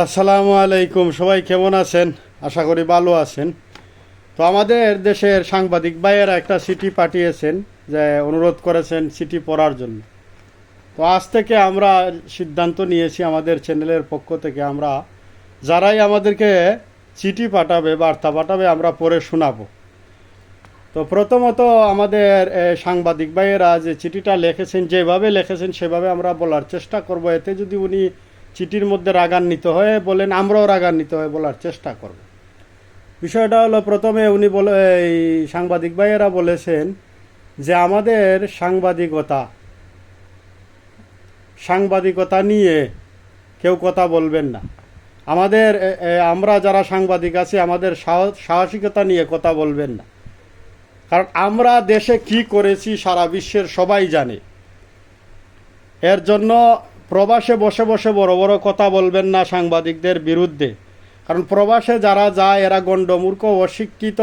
আসসালামু আলাইকুম, সবাই কেমন আছেন? আশা করি ভালো আছেন। তো আমাদের দেশের সাংবাদিক ভাইয়েরা একটা চিঠি পাঠিয়েছেন যে অনুরোধ করেছেন চিঠি পড়ার জন্য। তো আজ থেকে আমরা সিদ্ধান্ত নিয়েছি আমাদের চ্যানেলের পক্ষ থেকে আমরা যারাই আমাদেরকে চিঠি পাঠাবে, বার্তা পাঠাবে, আমরা পড়ে শোনাবো। তো প্রথমত আমাদের সাংবাদিক ভাইয়েরা যে চিঠিটা লিখেছেন, যেভাবে লিখেছেন, সেভাবে আমরা বলার চেষ্টা করব। এতে যদি উনি চিঠির মধ্যে রাগান্বিত হয়ে বলেন, আমরাও রাগান্বিত হয়ে বলার চেষ্টা করব। বিষয়টা হলো, প্রথমে উনি বলে, এই সাংবাদিক ভাইয়েরা বলেছেন যে, আমাদের সাংবাদিকতা সাংবাদিকতা নিয়ে কেউ কথা বলবেন না। আমাদের আমরা যারা সাংবাদিক আছি, আমাদের সাহস- সাহসিকতা নিয়ে কথা বলবেন না। কারণ আমরা দেশে কি করেছি সারা বিশ্বের সবাই জানে। এর জন্য প্রবাসে বসে বসে বড় বড় কথা বলবেন না সাংবাদিকদের বিরুদ্ধে। কারণ প্রবাসে যারা যায়, এরা গণ্ডমূর্খ, অশিক্ষিত।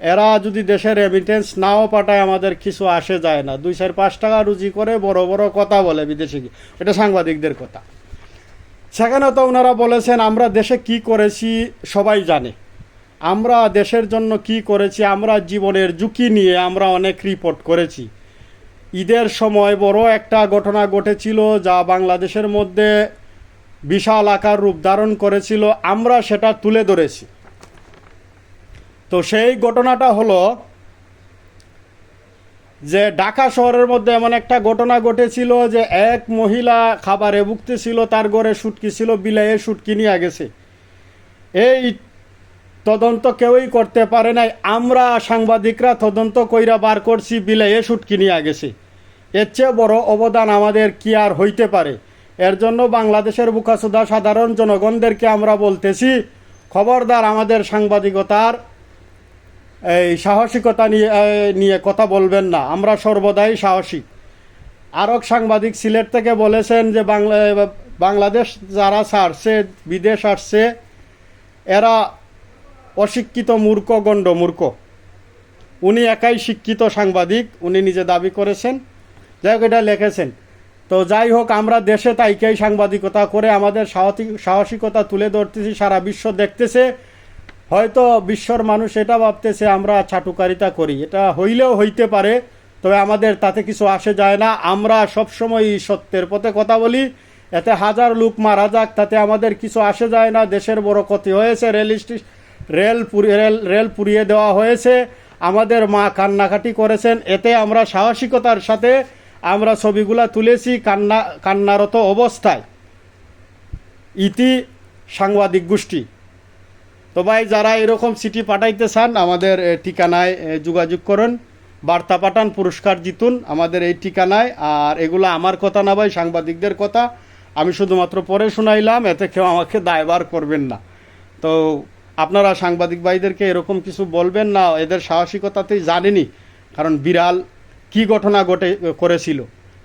এরা যদি দেশে রেমিটেন্স নাও পাঠায়, আমাদের কিছু আসে যায় না। দুই চার পাঁচ টাকা রুজি করে বড় বড় কথা বলে বিদেশে গিয়ে। এটা সাংবাদিকদের কথা। সেখানে তো ওনারা বলেছেন, আমরা দেশে কি করেছি সবাই জানে। আমরা দেশের জন্য কি করেছি, আমরা জীবনের ঝুঁকি নিয়ে আমরা অনেক রিপোর্ট করেছি। ঈদের সময় বড় একটা ঘটনা ঘটেছিল যা বাংলাদেশের মধ্যে বিশাল আকার রূপ ধারণ করেছিল। আমরা সেটা তুলে ধরেছি। তো সেই ঘটনাটা হলো যে ঢাকা শহরের মধ্যে এমন একটা ঘটনা ঘটেছিল যে এক মহিলা খাবারে ভুগতেছিল, তার ঘরে সুটকি ছিল, বিলাইয়ে সুটকি নিয়ে গেছে। এই তদন্ত কেউই করতে পারে নাই। আমরা সাংবাদিকরা তদন্ত কইরা বার করছি, বিলাইয়ে সুটকি নিয়ে গেছে। এর চেয়ে বড় অবদান আমাদের কি আর হইতে পারে? এর জন্য বাংলাদেশের বুকাসুদা সাধারণ জনগণদেরকে আমরা বলতেছি, খবরদার আমাদের সাংবাদিকতার এই সাহসিকতা নিয়ে নিয়ে কথা বলবেন না। আমরা সর্বদাই সাহসী। আরক সাংবাদিক সিলেট থেকে বলেছেন যে বাংলা বাংলাদেশ যারা ছাড়ছে, বিদেশ আসছে, এরা অশিক্ষিত মূর্খ, গণ্ড মূর্খ। উনি একাই শিক্ষিত সাংবাদিক, উনি নিজে দাবি করেছেন। যাই হোক, এটা লিখেছেন। তো যাই হোক, আমরা দেশে তাইকেই সাংবাদিকতা করে আমাদের সাহসিক- সাহসিকতা তুলে ধরতেছি, সারা বিশ্ব দেখতেছে। হয়তো বিশ্বর মানুষ এটা ভাবতেছে, আমরা ছাটুকারিতা করি। এটা হইলেও হইতে পারে, তবে আমাদের তাতে কিছু আসে যায় না। আমরা সবসময় সত্যের পথে কথা বলি। এতে হাজার লোক মারা যাক, তাতে আমাদের কিছু আসে যায় না। দেশের বড় ক্ষতি হয়েছে, রেল রেল রেল রেল পুড়িয়ে দেওয়া হয়েছে। আমাদের মা কান্নাকাটি করেছেন। এতে আমরা সাহসিকতার সাথে আমরা ছবিগুলা তুলেছি কান্না, কান্নারত অবস্থায়। ইতি সাংবাদিক গোষ্ঠী। তো ভাই, যারা এরকম চিঠি পাঠাইতে চান, আমাদের ঠিকানায় যোগাযোগ করুন। বার্তা পাঠান, পুরস্কার জিতুন, আমাদের এই ঠিকানায়। আর এগুলো আমার কথা না ভাই, সাংবাদিকদের কথা। আমি শুধুমাত্র পরে শুনাইলাম, এতে কেউ আমাকে দায়বার করবেন না। তো আপনারা সাংবাদিক ভাইদেরকে এরকম কিছু বলবেন না, এদের সাহসিকতাতেই জানেনি। কারণ বিড়াল কি ঘটনা ঘটে, করেছিল?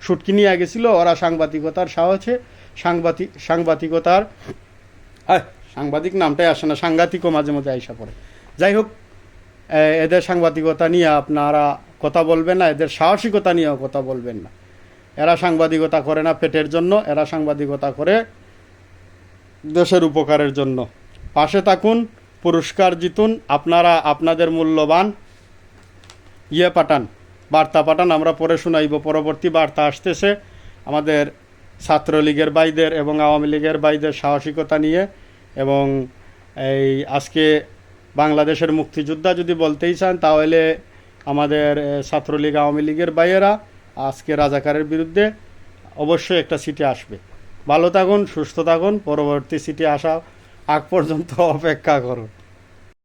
শুটকি নিয়ে গেছিল, ওরা সাংবাদিকতার সাহসে সাংবাদিক সাংবাদিকতার সাংবাদিক নামটাই আসে না, সাংঘাতিকও মাঝে মাঝে আইসা পড়ে। যাই হোক এদের সাংবাদিকতা নিয়ে আপনারা কথা বলবেন না, এদের সাহসিকতা নিয়েও কথা বলবেন না। এরা সাংবাদিকতা করে না পেটের জন্য, এরা সাংবাদিকতা করে দেশের উপকারের জন্য। পাশে থাকুন, পুরস্কার জিতুন, আপনারা আপনাদের মূল্যবান ইয়ে পাঠান। বার্তা পাঠান, আমরা পরে শোনাইব। পরবর্তী বার্তা আসতেছে, আমাদের ছাত্রলীগের বাইদের এবং আওয়ামী লীগের বাইদের সাহসিকতা নিয়ে এবং এই আজকে বাংলাদেশের মুক্তিযোদ্ধা যদি বলতেই চান, তাহলে আমাদের ছাত্রলীগ, আওয়ামী লীগের বাইয়েরা আজকে রাজাকারের বিরুদ্ধে অবশ্যই একটা সিটি আসবে। ভালো থাকুন, সুস্থ থাকুন, পরবর্তী সিটি আসা আগ পর্যন্ত অপেক্ষা করুন।